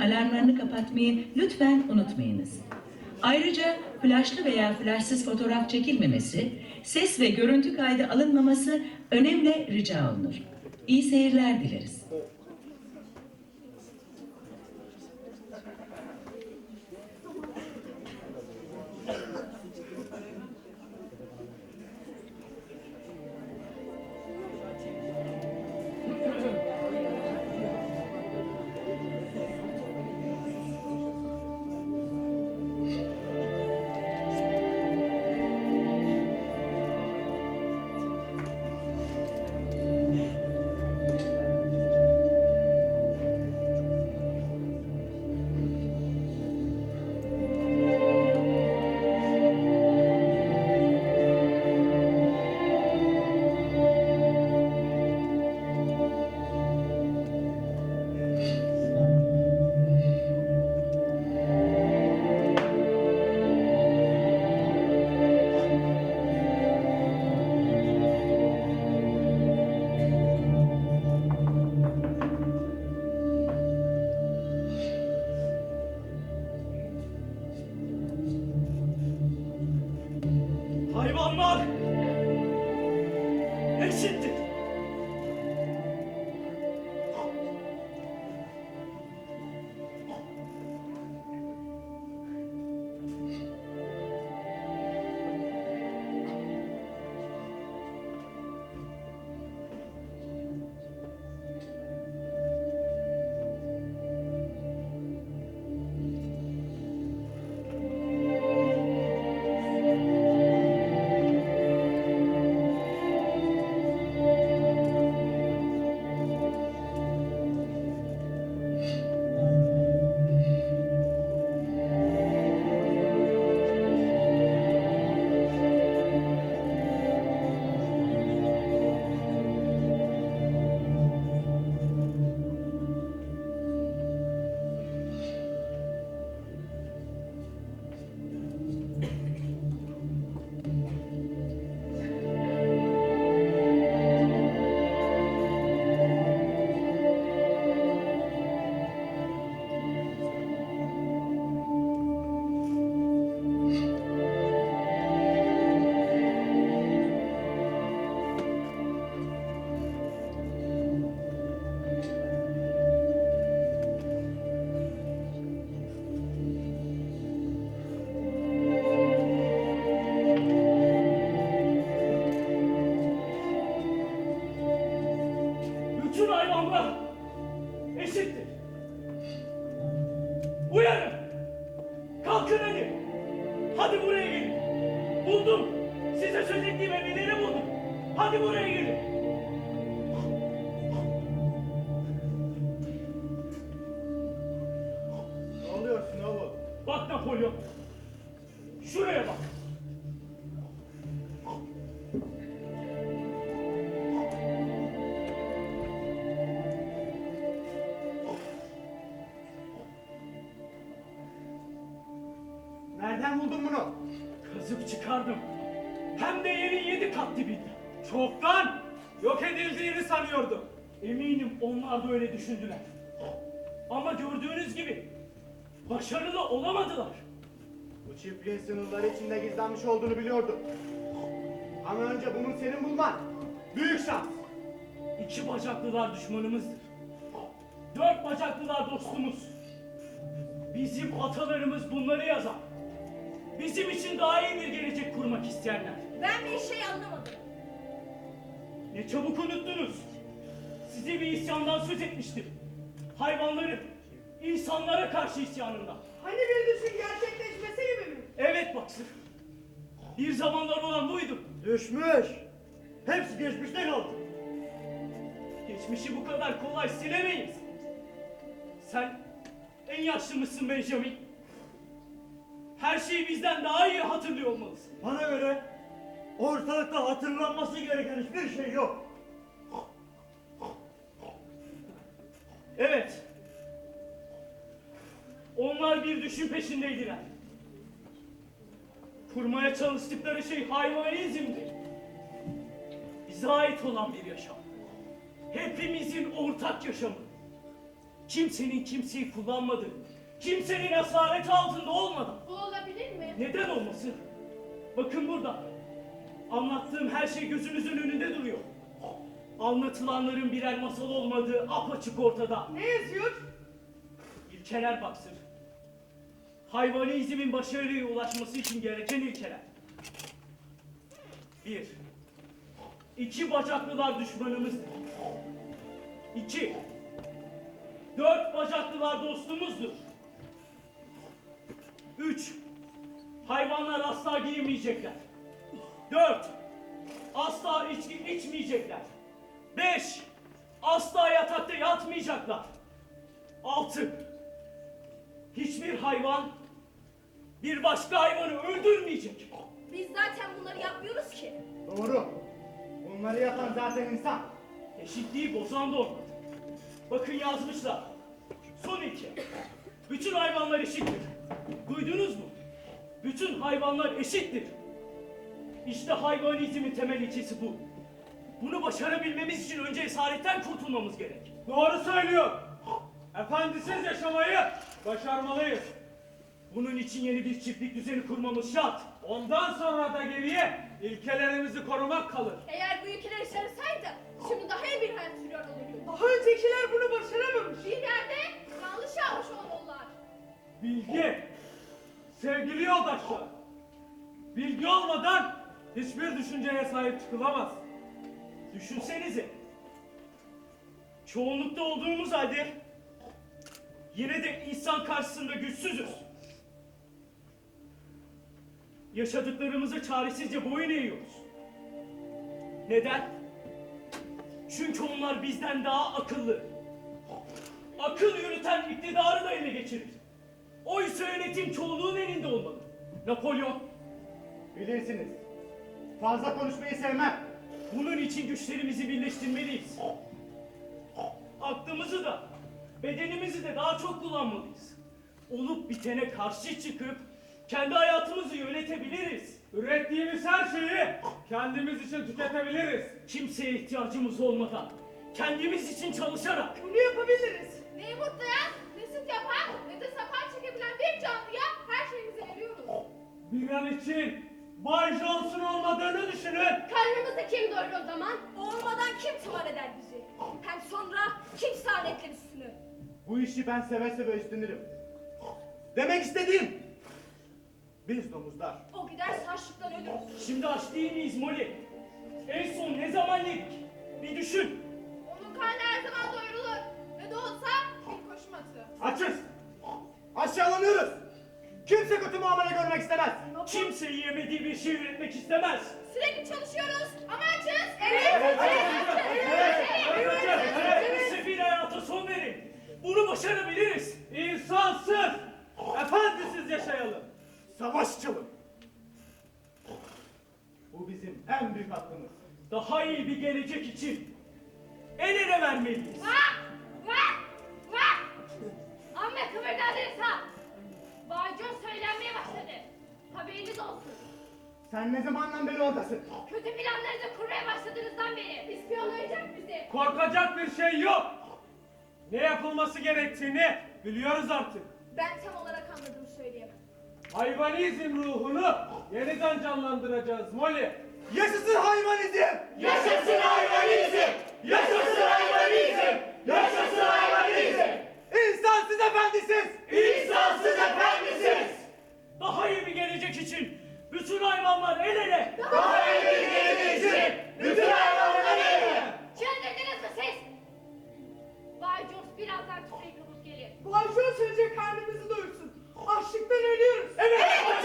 alarmlarını kapatmayı lütfen unutmayınız. Ayrıca flaşlı veya flaşsız fotoğraf çekilmemesi, ses ve görüntü kaydı alınmaması önemli rica olunur. İyi seyirler dileriz. Buldun bunu? Kazıp çıkardım. Hem de yerin yedi kat dibinde. Çoktan yok edildiğini sanıyordum. Eminim onlar da öyle düşündüler. Ama gördüğünüz gibi başarılı olamadılar. Bu çiftliğin sınırları içinde gizlenmiş olduğunu biliyordum. Ama önce bunun senin bulman. Büyük şans. İki bacaklılar düşmanımızdır. Dört bacaklılar dostumuz. Bizim atalarımız bunları yazar. Bizim için daha iyi bir gelecek kurmak isteyenler. Ben bir şey anlamadım. Ne çabuk unuttunuz. Size bir isyandan söz etmiştim. Hayvanların, insanlara karşı isyanından. Hani bir düşün gerçekleşmesi gibi mi? Evet baksın. Bir zamanlar olan buydu. Düşmüş. Hepsi geçmişte kaldı. Geçmişi bu kadar kolay silemeyiz. Sen en yaşlı mısın Benjamin? Her şeyi bizden daha iyi hatırlıyor olmalısın. Bana göre ortalıkta hatırlanması gereken hiçbir şey yok. Evet. Onlar bir düşün peşindeydiler. Kurmaya çalıştıkları şey hayvanizmdi. Bize ait olan bir yaşam. Hepimizin ortak yaşamı. Kimsenin kimseyi kullanmadığı, kimsenin esareti altında olmadan Bu olabilir mi? neden olmasın? Bakın burada. Anlattığım her şey gözünüzün önünde duruyor. Anlatılanların birer masal olmadığı apaçık ortada. Ne yazıyor? İlkeler baksın. Hayvanizmin başarıya ulaşması için gereken ilkeler. Bir. İki bacaklılar düşmanımızdır. İki. Dört bacaklılar dostumuzdur. Üç. Hayvanlar asla giyemeyecekler. Dört. Asla içki içmeyecekler. Beş. Asla yatakta yatmayacaklar. Altı. Hiçbir hayvan bir başka hayvanı öldürmeyecek. Biz zaten bunları yapmıyoruz ki. Doğru. Bunları yapan zaten insan. Eşitliği bozan da olmadı. Bakın yazmışlar. Son iki. Bütün hayvanlar eşittir. Duydunuz mu? Bütün hayvanlar eşittir. İşte hayvanizmin temel ilkesi bu. Bunu başarabilmemiz için önce esaretten kurtulmamız gerek. Doğru söylüyor. Efendisiz yaşamayı başarmalıyız. Bunun için yeni bir çiftlik düzeni kurmamız şart. Ondan sonra da geriye ilkelerimizi korumak kalır. Eğer bu ülkeleri sarısaydı şimdi daha iyi bir hayat sürüyor olurduk. Daha öncekiler bunu başaramamış. Bir yerde yanlış yapmış olmalılar. Bilgi. Sevgili yoldaşlar. Bilgi olmadan hiçbir düşünceye sahip çıkılamaz. Düşünsenize. Çoğunlukta olduğumuz halde yine de insan karşısında güçsüzüz. Yaşadıklarımıza çaresizce boyun eğiyoruz. Neden? Çünkü onlar bizden daha akıllı. Akıl yürüten iktidarı da ele geçirir. Oysa yönetim çoğunluğun elinde olmalı. Napolyon Bilirsiniz. Fazla konuşmayı sevmem. Bunun için güçlerimizi birleştirmeliyiz. Aklımızı da, bedenimizi de daha çok kullanmalıyız. Olup bitene karşı çıkıp kendi hayatımızı yönetebiliriz. Ürettiğimiz her şeyi kendimiz için tüketebiliriz. Kimseye ihtiyacımız olmadan, kendimiz için çalışarak. Bunu yapabiliriz. Ne mutlayan, ne süt yapan, ne de sapan çekebilen bir canlıya her şeyimizi veriyoruz. Bir an için Bay Johnson olmadığını düşünün. Karnımızı kim doyurur o zaman? Olmadan kim tımar eder bizi? Hem sonra kim saadetler üstünü? Bu işi ben seve seve üstlenirim. Demek istediğim. Biz domuzlar. O gider saçlıktan ölürüz. Şimdi aç değil miyiz Molly? En son ne zaman yedik? Bir düşün. Onun karnı her zaman doyurulur. Ne de olsa bir koşum atı. Açız. Aşağılanıyoruz. Kimse kötü muamele görmek istemez. Kimse yiyemediği bir şey üretmek istemez. Sürekli çalışıyoruz ama açız. Evet, Evet, Evet, sefil hayata son verin. Bunu başarabiliriz. İnsansız, efendisiz yaşayalım. Savaşçılım. Bu bizim en büyük hakkımız. Daha iyi bir gelecek için el ele vermeliyiz. Vah! Sen ne zamandan beri oradasın? Kötü planlarınızı kurmaya başladığınızdan beri ispiyonlayacak bizi. Korkacak bir şey yok. Ne yapılması gerektiğini biliyoruz artık. Ben tam olarak anladığımı söyleyemem. Hayvanizm ruhunu yeniden canlandıracağız Molly. Yaşasın hayvanizm! Yaşasın hayvanizm! Yaşasın hayvanizm! Yaşasın hayvanizm! İnsansız efendisiz! İnsansız efendisiz! Daha iyi bir gelecek için bütün hayvanlar el ele! Daha iyi bir gelecek için bütün hayvanlar el ele! Çıldırdınız mı siz? Baycon birazdan tüfekli gelir. Başlıyor sürece karnımızı doyursun. Açlıktan ölüyoruz. Yaşasın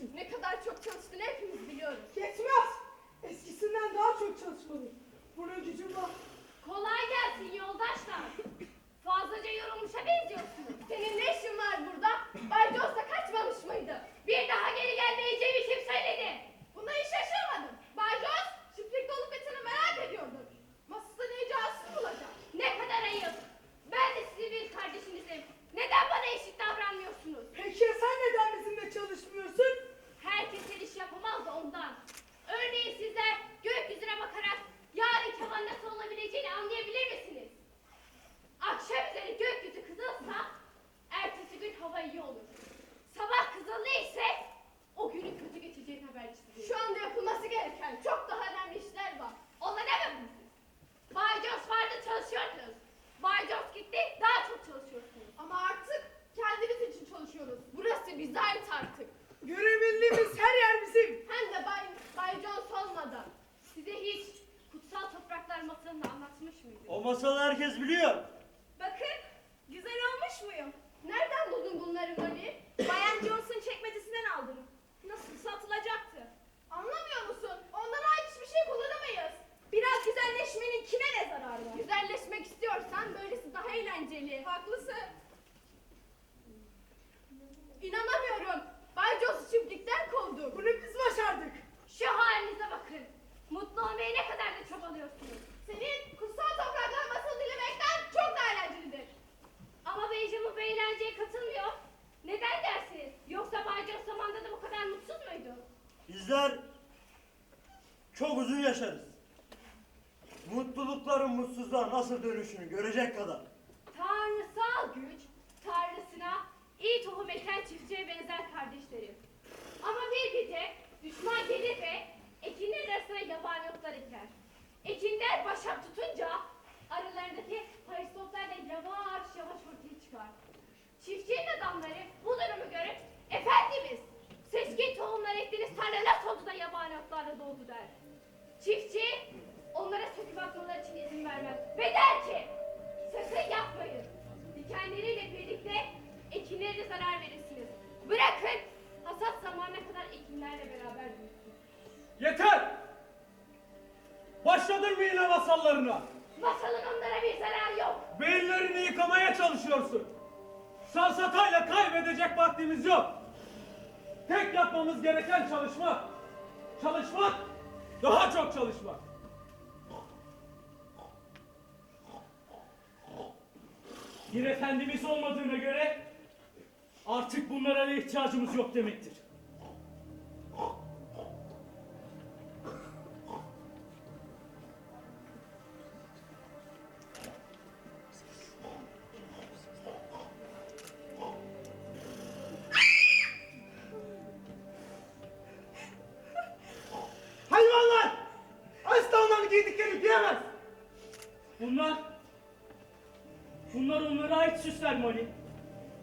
için. Ne kadar çok çalıştığını hepimiz biliyoruz. Yetmez. Eskisinden daha çok çalışmalıyım. Buna gücüm var. Kolay gelsin yoldaşlar. Fazlaca yorulmuşa benziyorsunuz. Senin ne işin var burada? Bay Jones'a kaçmamış mıydı? Bir daha geri gelmeyeceğimi kim söyledi? Buna hiç şaşırmadım. Bay Jones, çiftlikte olup biteni merak ediyordum. Masasında ne casus bulacak? Ne kadar ayıp. Ben de sizin bir kardeşinizim. Neden bana eşit davranmıyorsunuz? Peki ya sen neden bizimle çalışmıyorsun? Herkes her iş yapamaz da ondan. Örneğin sizler gökyüzüne bakarak yarın havanın nasıl olabileceğini anlayabilir misiniz? Akşam üzeri gökyüzü kızılsa ertesi gün hava iyi olur. Sabah kızıllı ise o günün kötü geçeceğini habercisidir. Şu anda yapılması gereken çok daha önemli işler var. Onları demediniz siz. Bay Jones vardı çalışıyordunuz. Bay Jones gitti daha çok çalışıyorsunuz. Ama artık kendimiz için çalışıyoruz. Burası bize ait artık. Görebildiğimiz her yer bizim. Hem de Bay, Bay Jones olmadan. Size hiç kutsal topraklar masalını anlatmış mıydım? O masalı herkes biliyor. Bakın, güzel olmuş muyum? Nereden buldun bunları Molly? Bayan Jones'un çekmecesinden aldım. Nasıl satılacaktı? Anlamıyor musun? Ondan ait hiçbir şey kullanamayız. Biraz güzelleşmenin kime ne zararı var? Güzelleşmek istiyorsan böylesi daha eğlenceli. Haklısın. İnanamıyorum. Bay Jones'u çiftlikten kovduk. Bunu biz başardık. Şu halinize bakın. Mutlu olmaya ne kadar da çabalıyorsunuz. Senin kutsal topraklar masal dilemekten çok daha eğlencelidir. Ama Benjamin bu eğlenceye katılmıyor. Neden dersiniz? Yoksa Bay Jones zamanında da bu kadar mutsuz muydu? Bizler çok uzun yaşarız. Mutlulukların mutsuzluğa nasıl dönüşünü görecek kadar. Yeter! Başladın mı yine masallarına? Masalın onlara bir zararı yok. Beyinlerini yıkamaya çalışıyorsun. Sarsatayla kaybedecek vaktimiz yok. Tek yapmamız gereken çalışmak. Çalışmak, daha çok çalışmak. Bir efendimiz olmadığına göre artık bunlara da ihtiyacımız yok demektir. Bunlar onlara ait süsler Molly.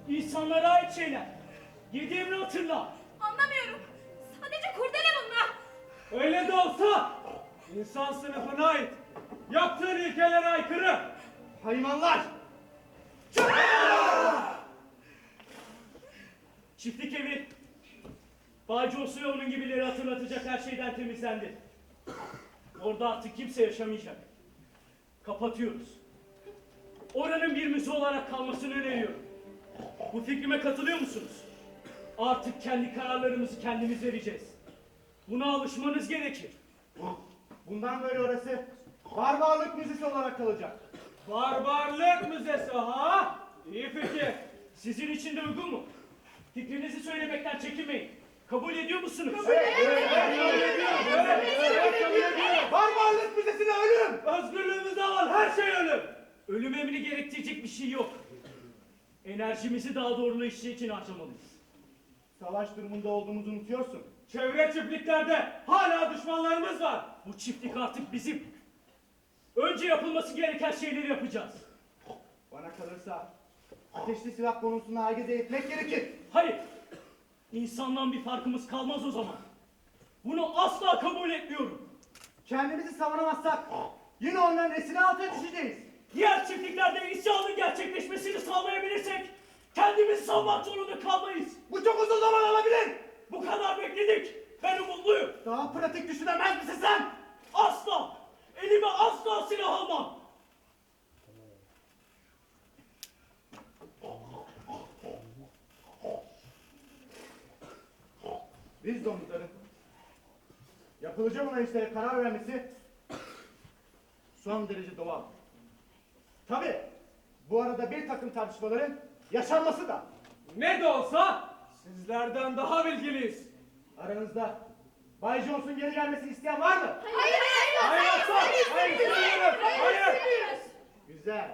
İnsanlara ait şeyler. Yediğimini hatırla. Anlamıyorum. Sadece kurdele bunlar. Öyle de olsa insan sınıfına ait. Yaptığın ilkelere aykırı. Hayvanlar! Çiftlik evi Bağcı Osu ve onun gibileri hatırlatacak her şeyden temizlendi. Orada artık kimse yaşamayacak. Kapatıyoruz. Oranın bir müze olarak kalmasını öneriyorum. Bu fikrime katılıyor musunuz? Artık kendi kararlarımızı kendimiz vereceğiz. Buna alışmanız gerekir. Bundan böyle orası barbarlık müzesi olarak kalacak. Barbarlık müzesi ha? İyi fikir. Sizin için de uygun mu? Fikrinizi söylemekten çekinmeyin. Kabul ediyor musunuz? Barbarlık müzesine ölüm! Özgürlüğümüzü alan her şey ölüm. Ölüm emri gerektirecek bir şey yok. Enerjimizi daha doğru işi için harcamalıyız. Savaş durumunda olduğumuzu unutuyorsun. Çevre çiftliklerde hala düşmanlarımız var. Bu çiftlik artık bizim. Önce yapılması gereken şeyleri yapacağız. Bana kalırsa ateşli silah konusunda herkese eğitmek gerekir. Hayır. İnsandan bir farkımız kalmaz o zaman. Bunu asla kabul etmiyorum. Kendimizi savunamazsak yine onların esiri altına düşeceğiz. Diğer çiftliklerde isyanın gerçekleşmesini sağlayabilirsek kendimizi savmak zorunda kalmayız. Bu çok uzun zaman alabilir. Bu kadar bekledik. Ben umutluyum. Daha pratik düşünemez misin sen? Asla. Elime asla silah almam. Biz domuzların yapılacak olan işlere karar vermesi son derece doğal. Tabi bu arada bir takım tartışmaların yaşanması da Ne de olsa sizlerden daha bilgiliyiz. aranızda Bay Jones'un geri gelmesini isteyen var mı? Hayır, hayır, Hayır, hayır, hayır, istemiyoruz. Hayır. Güzel.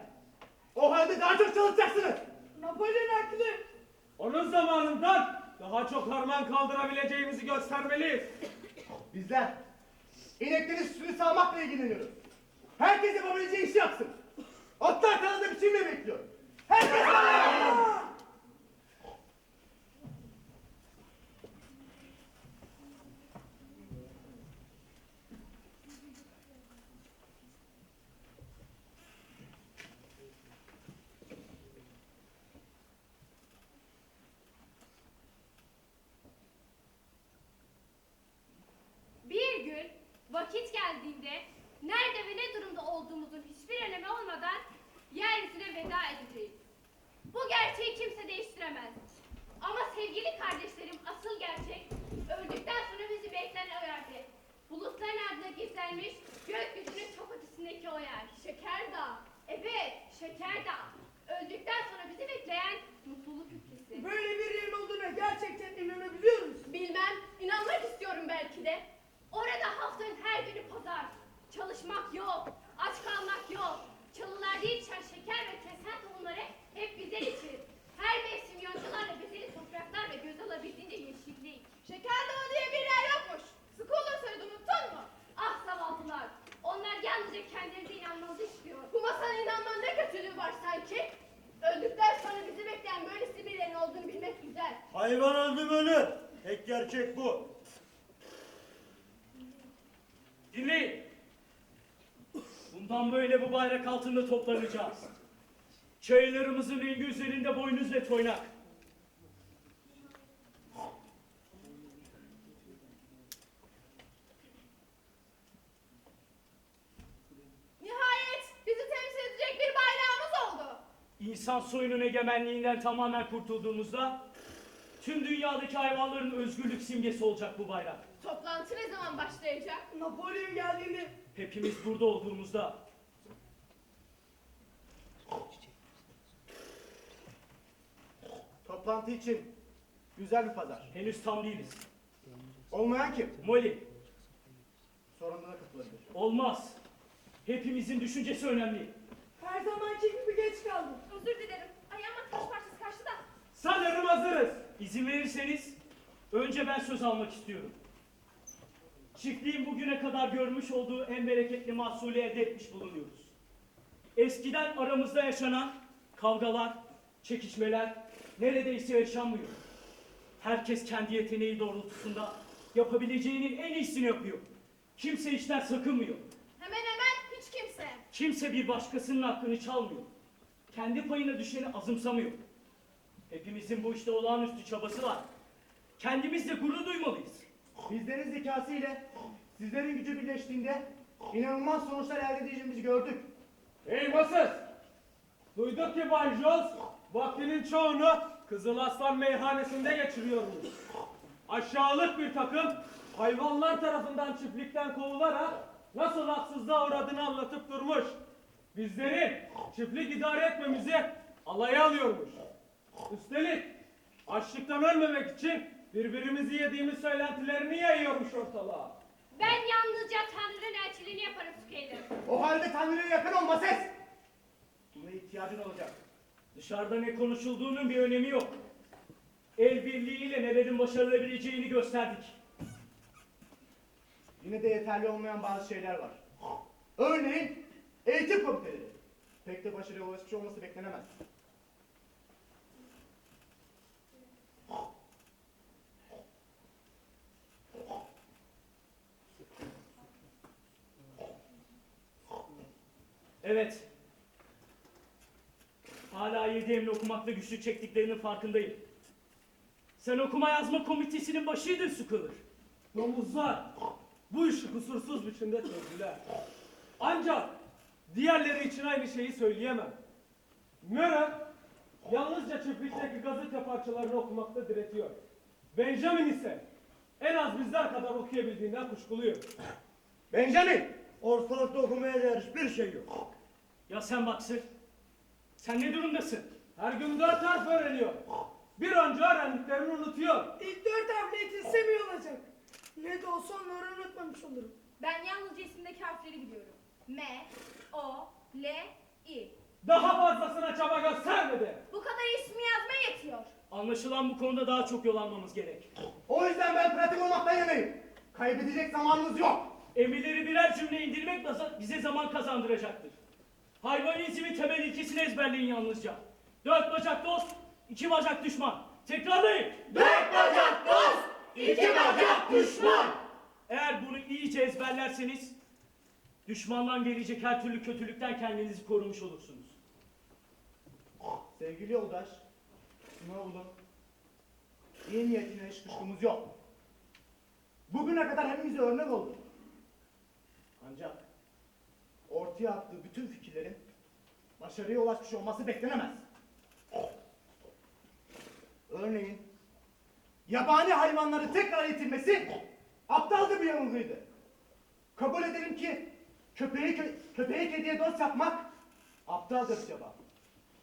O halde daha çok çalışacaksınız. Napolyon haklı. Onun zamanından daha çok harman kaldırabileceğimizi göstermeliyiz. Bizler ineklerin sütünü sağmakla ilgileniyoruz. Herkes yapabileceği işi yapsın. Otlar kanada biçimle bekliyor. Herkes Bir gün vakit geldiğinde nerede ve ne durumda olduğumuzun hiçbir önemi olmadan veda edeceğiz. Bu gerçeği kimse değiştiremez. Ama sevgili kardeşlerim asıl gerçek öldükten sonra bizi bekleyen o yerde. Bulutların ardına gizlenmiş gökyüzünün çok ötesindeki o yer. Şeker Dağı. Evet Şeker Dağı. Öldükten sonra bizi bekleyen mutluluk ülkesi. Böyle bir yerin olduğuna gerçekten inanabiliyor musun? Bilmem, inanmak istiyorum belki de. Orada haftanın her günü pazar. Çalışmak yok, aç kalmak yok. Çalılarda yetişen şeker ve kesen tohumları hep bizler için. Her mevsim yoncalarla bezeli topraklar ve göz alabildiğince yeşillik. Şeker dağı diye bir yer yokmuş. Sıkı olur söyledi unuttun mu? Ah zavallılar. Onlar yalnızca kendilerine inanmanızı istiyor. Bu masana inanmanın ne kötülüğü var sanki? Öldükten sonra bizi bekleyen böylesi birilerinin olduğunu bilmek güzel. Hayvan öldü mü ölür. Tek gerçek bu. Dinleyin. Bundan böyle bu bayrak altında toplanacağız. Çaylarımızın rengi üzerinde boynuz ve toynak. Nihayet bizi temsil edecek bir bayrağımız oldu. İnsan soyunun egemenliğinden tamamen kurtulduğumuzda tüm dünyadaki hayvanların özgürlük simgesi olacak bu bayrak. Toplantı ne zaman başlayacak? Napolyon geldiğinde Hepimiz burada olduğumuzda Toplantı için güzel bir pazar. henüz tam değiliz. Olmayan kim? Molly, Sorunlara katılabilir. olmaz. Hepimizin düşüncesi önemli. her zamanki gibi geç kaldım. Özür dilerim. Ayağıma taş parçası kaçtı da. Sanırım hazırız. İzin verirseniz önce ben söz almak istiyorum. Çiftliğin bugüne kadar görmüş olduğu en bereketli mahsulü elde etmiş bulunuyoruz. Eskiden aramızda yaşanan kavgalar, çekişmeler neredeyse yaşanmıyor. Herkes kendi yeteneği doğrultusunda yapabileceğinin en iyisini yapıyor. Kimse işten sakınmıyor. Hemen hemen hiç kimse. Kimse bir başkasının hakkını çalmıyor. Kendi payına düşeni azımsamıyor. Hepimizin bu işte olağanüstü çabası var. Kendimizle gurur duymalıyız. Bizlerin zekası ile sizlerin gücü birleştiğinde inanılmaz sonuçlar elde edeceğimizi gördük. Hey basız! Duyduk ki Bay Jones vaktinin çoğunu Kızıl Aslan meyhanesinde geçiriyormuş. Aşağılık bir takım hayvanlar tarafından çiftlikten kovularak nasıl haksızlığa uğradığını anlatıp durmuş. Bizleri çiftlik idare etmemizi alaya alıyormuş. Üstelik açlıktan ölmemek için birbirimizi yediğimiz söylentilerini yayıyormuş ortalığa. Ben yalnızca Tanrı'nın elçiliğini yaparım Sukeydir. O halde Tanrı'ya yakın olma ses. Buna ihtiyacın olacak. Dışarıda ne konuşulduğunun bir önemi yok. El birliğiyle nelerin başarılabileceğini gösterdik. Yine de yeterli olmayan bazı şeyler var. Örneğin eğitim komiteleri. Pek de başarıya ulaşmış olması beklenemez. Evet. Hala yedi emri okumakta güçlük çektiklerinin farkındayım. Sen okuma yazma komitesinin başıydın Sıkılır. Domuzlar bu işi kusursuz biçimde çözdüler. Ancak diğerleri için aynı şeyi söyleyemem. Mörem yalnızca çiftlikteki gazete parçalarını okumakta diretiyor. Benjamin ise en az bizler kadar okuyabildiğinden kuşkuluyum. Benjamin! Ortalıkta okumaya değer hiçbir şey yok. Ya sen Baksır? Sen ne durumdasın? Her gün dört harf öğreniyor. Bir önce öğrendiklerini unutuyor. İlk dört harfle yetişsemiyor olacak. Ne de olsa onları unutmamış olurum. Ben yalnızca isimdeki harfleri biliyorum. M, O, L, I. Daha fazlasına çaba göstermedi. Bu kadar ismi yazmaya yetiyor. Anlaşılan bu konuda daha çok yol almamız gerek. O yüzden ben pratik olmaktan yanayım. Kaybedecek zamanımız yok. Emirleri birer cümle indirmek baza- bize zaman kazandıracaktır. Hayvanizmin temel ilkesini ezberleyin yalnızca. Dört bacak dost, iki bacak düşman. Tekrarlayın. Dört bacak dost, iki bacak düşman. Eğer bunu iyice ezberlerseniz düşmandan gelecek her türlü kötülükten kendinizi korumuş olursunuz. Sevgili yoldaş, şuna oğlum. İyi niyetine hiç kuşkumuz yok. Bugüne kadar hepimize örnek oldu. Ancak ortaya attığı bütün fikirlerin başarıya ulaşmış olması beklenemez. Örneğin yabani hayvanları tekrar eğitilmesi aptalca bir yanılgıydı. Kabul edelim ki köpeği, kö- köpeği kediye dost yapmak bir çaba.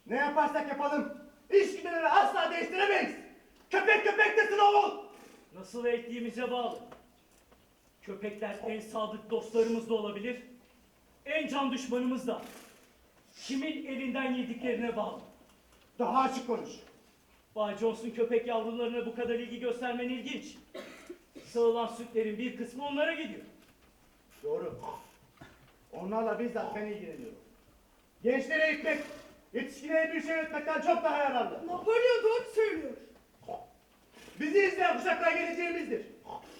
Ne yaparsak yapalım içgüdüleri asla değiştiremeyiz. Köpek köpektesin oğul. Nasıl eğittiğimize bağlı. Köpekler en sadık dostlarımız da olabilir, en can düşmanımız da. Kimin elinden yediklerine bağlı. Daha açık konuş. Bay Johnson köpek yavrularına bu kadar ilgi göstermen ilginç. Sağılan sütlerin bir kısmı onlara gidiyor. Doğru. Onlarla bizzat ben ilgileniyorum. Gençlere eğitmek, yetişkinlere bir şey öğretmekten çok daha yararlı. Napolyon doğru söylüyor. Bizi izleyen kuşaklar geleceğimizdir.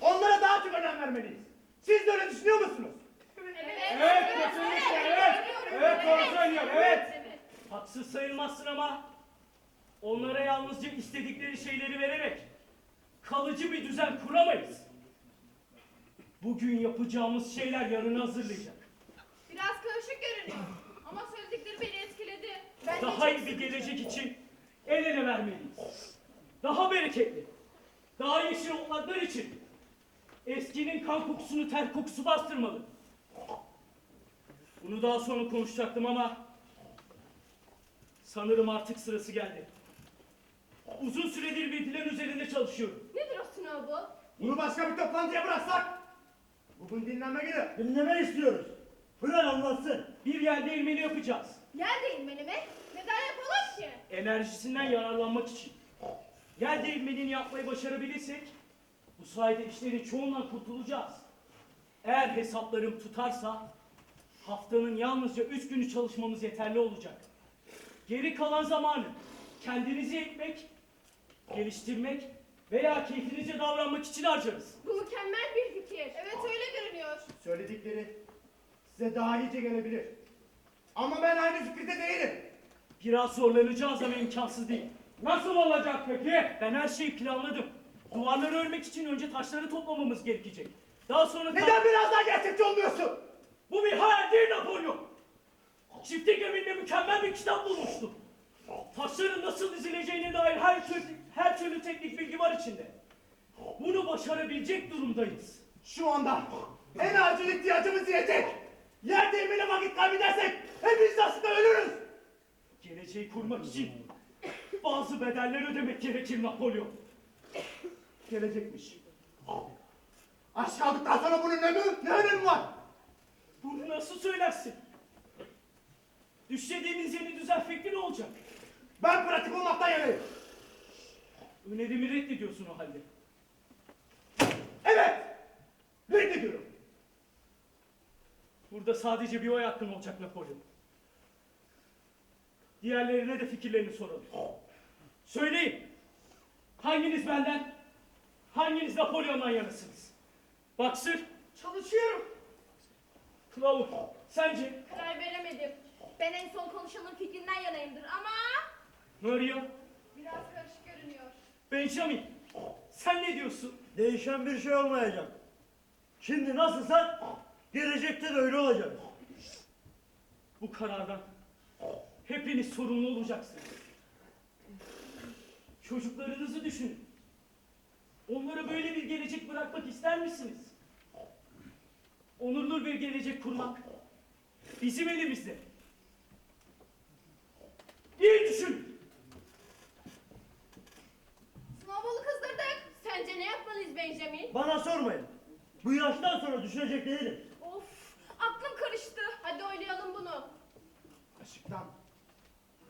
Onlara daha çok önem vermeliyiz. Siz de öyle düşünüyor musunuz? Evet, Evet, kesinlikle evet. Evet, doğru söylüyor, evet. Haksız sayılmazsın ama onlara yalnızca istedikleri şeyleri vererek kalıcı bir düzen kuramayız. Bugün yapacağımız şeyler yarını hazırlayacak. Biraz karışık görünüyor. Ama söyledikleri beni etkiledi. Ben Daha iyi bir gelecek için el ele vermeliyiz. Daha bereketli, daha yeşil otlaklar için eskinin kan kokusunu ter kokusu bastırmalı. Bunu daha sonra konuşacaktım ama sanırım artık sırası geldi. Uzun süredir bir plan üzerinde çalışıyorum. Nedir o sınav bu? Bunu başka bir toplantıya bıraksak? Bugün dinlenme günü. Dinleme istiyoruz. Plan anlatsın. Bir yer değirmeni yapacağız. Yer değirmeni mi? Neden yapalım ki? Enerjisinden yararlanmak için. Yer değirmenini yapmayı başarabilirsek bu sayede işlerin çoğundan kurtulacağız. Eğer hesaplarım tutarsa haftanın yalnızca üç günü çalışmamız yeterli olacak. Geri kalan zamanı kendinizi eğitmek, geliştirmek veya keyfinize davranmak için harcarız. Bu mükemmel bir fikir. Evet öyle görünüyor. Söyledikleri size daha iyice gelebilir. Ama ben aynı fikirde değilim. Biraz zorlanacağız ama imkansız değil. Nasıl olacak peki? Ben her şeyi planladım. Duvarları örmek için önce taşları toplamamız gerekecek. Daha sonra... Neden biraz daha gerçekçi olmuyorsun? Bu bir hayal değil Napolyon. Çiftlik geminde mükemmel bir kitap bulmuştum. Taşların nasıl dizileceğine dair her türlü, her türlü teknik bilgi var içinde. Bunu başarabilecek durumdayız. Şu anda en acil ihtiyacımız yiyecek. Yer değirmeni vakit kaybedersek hepimiz aslında ölürüz. Geleceği kurmak için bazı bedeller ödemek gerekir Napolyon. Gelecekmiş. Aç kaldıktan sonra bunun ne, ne önemi var? Bunu nasıl söylersin? Düşlediğimiz yeni düzen fikri ne olacak? Ben pratik olmaktan yanayım. Önerimi reddediyorsun o halde. Evet. Reddediyorum. Burada sadece bir oy hakkın olacak Napolyon. Diğerlerine de fikirlerini soralım. Söyleyin. Hanginiz benden, hanginiz Napolyon'dan yanısınız? Baksır, Çalışıyorum. Kılavuz, sence? Karar veremedim. Ben en son konuşanın fikrinden yanayımdır ama Maria, biraz karışık görünüyor. Benjamin, Sen ne diyorsun? Değişen bir şey olmayacak. Şimdi nasılsan gelecekte de öyle olacak. Bu karardan hepiniz sorumlu olacaksınız. Çocuklarınızı düşünün. Onlara böyle bir gelecek bırakmak ister misiniz? Onurlu bir gelecek kurmak bizim elimizde. İyi düşünün. Snowball'u kızdırdık. Sence ne yapmalıyız Benjamin? Bana sormayın. Bu yaştan sonra düşünecek değilim. Of, aklım karıştı. Hadi oynayalım bunu. Kaşıktan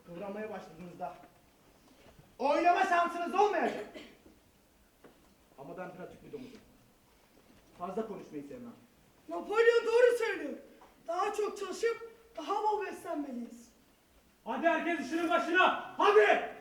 kıvramaya başladığınızda oynama şansınız olmayacak. Ama ben pratik bir domuzum. Fazla konuşmayı sevmem. Napolyon doğru söylüyor. Daha çok çalışıp daha bol beslenmeliyiz. Hadi herkes işinin başına. Hadi.